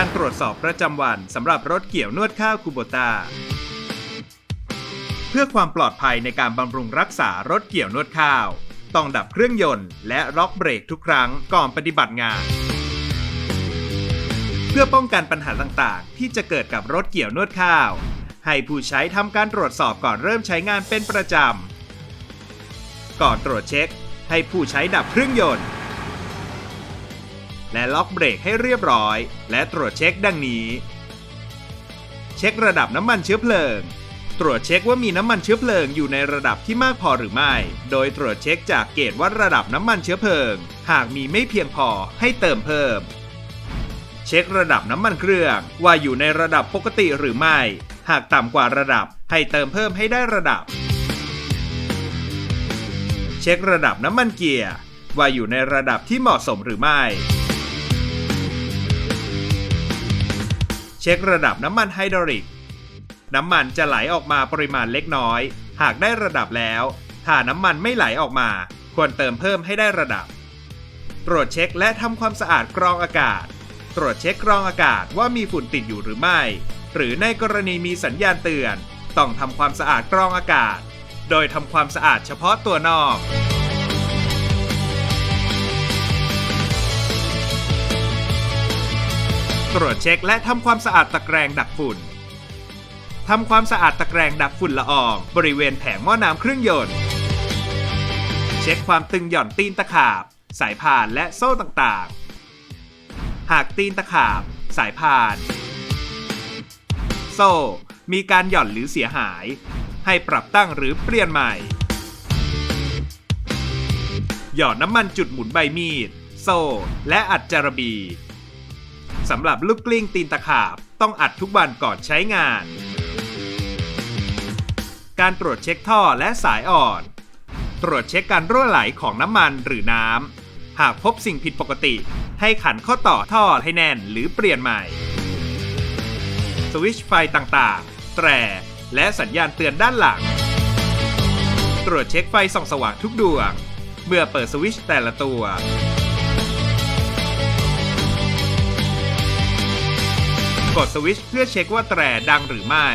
การตรวจสอบประจำวันสำหรับรถเกี่ยวนวดข้าวคูโบตาเพื่อความปลอดภัยในการบำรุงรักษารถเกี่ยวนวดข้าว ต้องดับเครื่องยนต์และล็อกเบรกทุกครั้งก่อนปฏิบัติงาน เพื่อป้องกันปัญหาต่างๆ ที่จะเกิดกับรถเกี่ยวนวดข้าว ให้ผู้ใช้ทำการตรวจสอบก่อนเริ่มใช้งานเป็นประจำก่อนตรวจเช็ค ให้ผู้ใช้ดับเครื่องยนต์ และล็อกเบรกให้เรียบร้อย และตรวจเช็คดังนี้ เช็คระดับน้ำมันเชื้อเพลิง ตรวจเช็คว่ามีน้ำมันเชื้อเพลิงอยู่ในระดับที่มากพอหรือไม่ โดยตรวจเช็คจากเกจวัดระดับน้ำมันเชื้อเพลิง หากมีไม่เพียงพอให้เติมเพิ่ม เช็คระดับน้ำมันเครื่องว่าอยู่ในระดับปกติหรือไม่ หากต่ำกว่าระดับให้เติมเพิ่มให้ได้ระดับ เช็คระดับน้ำมันเกียร์ว่าอยู่ในระดับที่เหมาะสมหรือไม่ ช็คระดับน้ำมันไฮดรอลิก น้ำมันจะไหลออกมาปริมาณเล็กน้อย หากได้ระดับแล้ว ถ้าน้ำมันไม่ไหลออกมา ควรเติมเพิ่มให้ได้ระดับ ตรวจเช็คและทำความสะอาดกรองอากาศ ตรวจเช็คกรองอากาศว่ามีฝุ่นติดอยู่หรือไม่ หรือในกรณีมีสัญญาณเตือน ต้องทำความสะอาดกรองอากาศ โดยทำความสะอาดเฉพาะตัวนอก ตรวจเช็คและทำความสะอาดตะแกรงดักฝุ่น ทำความสะอาดตะแกรงดักฝุ่นละออง บริเวณแผงหม้อน้ำเครื่องยนต์ เช็คความตึงหย่อนตีนตะขาบ สายพานและโซ่ต่างๆ หากตีนตะขาบ สายพาน โซ่ มีการหย่อนหรือเสียหาย ให้ปรับตั้งหรือเปลี่ยนใหม่ หยอดน้ำมันจุดหมุนใบมีด โซ่ และอัดจารบี สำหรับลูกกลิ้งตีนตะขาบ ต้องอัดทุกวันก่อนใช้งาน การตรวจเช็คท่อและสายอ่อน ตรวจเช็คการรั่วไหลของน้ำมันหรือน้ำ หากพบสิ่งผิดปกติ ให้ขันข้อต่อท่อให้แน่นหรือเปลี่ยนใหม่ สวิชไฟต่างๆ แตร และสัญญาณเตือนด้านหลัง ตรวจเช็คไฟส่องสว่างทุกดวง เมื่อเปิดสวิชแต่ละตัว กดสวิตช์เพื่อเช็คว่าแตรดังหรือไม่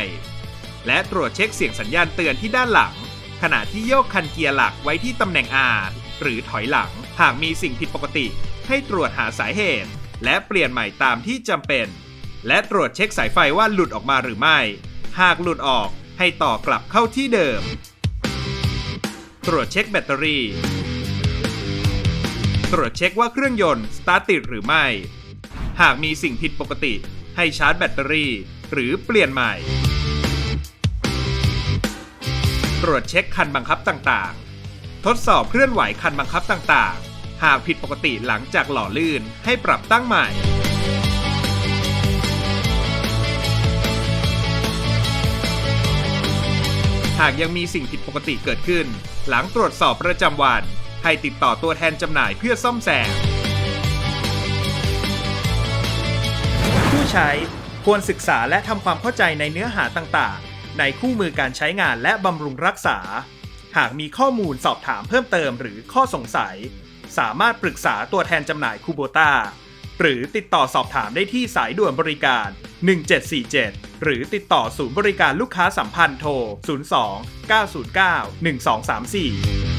และตรวจเช็คเสียงสัญญาณเตือนที่ด้านหลัง ขณะที่โยกคันเกียร์หลักไว้ที่ตำแหน่ง R หรือถอยหลัง หากมีสิ่งผิดปกติ ให้ตรวจหาสาเหตุ และเปลี่ยนใหม่ตามที่จำเป็น และตรวจเช็คสายไฟว่าหลุดออกมาหรือไม่ หากหลุดออกให้ต่อกลับเข้าที่เดิม ตรวจเช็คแบตเตอรี่ ตรวจเช็คว่าเครื่องยนต์สตาร์ทติดหรือไม่ หากมีสิ่งผิดปกติ ให้ชาร์จแบตเตอรี่ หรือเปลี่ยนใหม่ ตรวจเช็คคันบังคับต่างๆ ทดสอบเคลื่อนไหวคันบังคับต่างๆ หากผิดปกติหลังจากหล่อลื่นให้ปรับตั้งใหม่หากยังมีสิ่งผิดปกติเกิดขึ้น หลังตรวจสอบประจำวัน ให้ติดต่อตัวแทนจำหน่ายเพื่อซ่อมแซม ใช้ ควรศึกษาและทำความเข้าใจในเนื้อหาต่างๆ ในคู่มือการใช้งานและบำรุงรักษา หากมีข้อมูลสอบถามเพิ่มเติมหรือข้อสงสัย สามารถปรึกษาตัวแทนจำหน่ายคูโบตาหรือติดต่อสอบถามได้ที่สายด่วนบริการ 1747 หรือติดต่อศูนย์บริการลูกค้าสัมพันธ์โทร 02 909 1234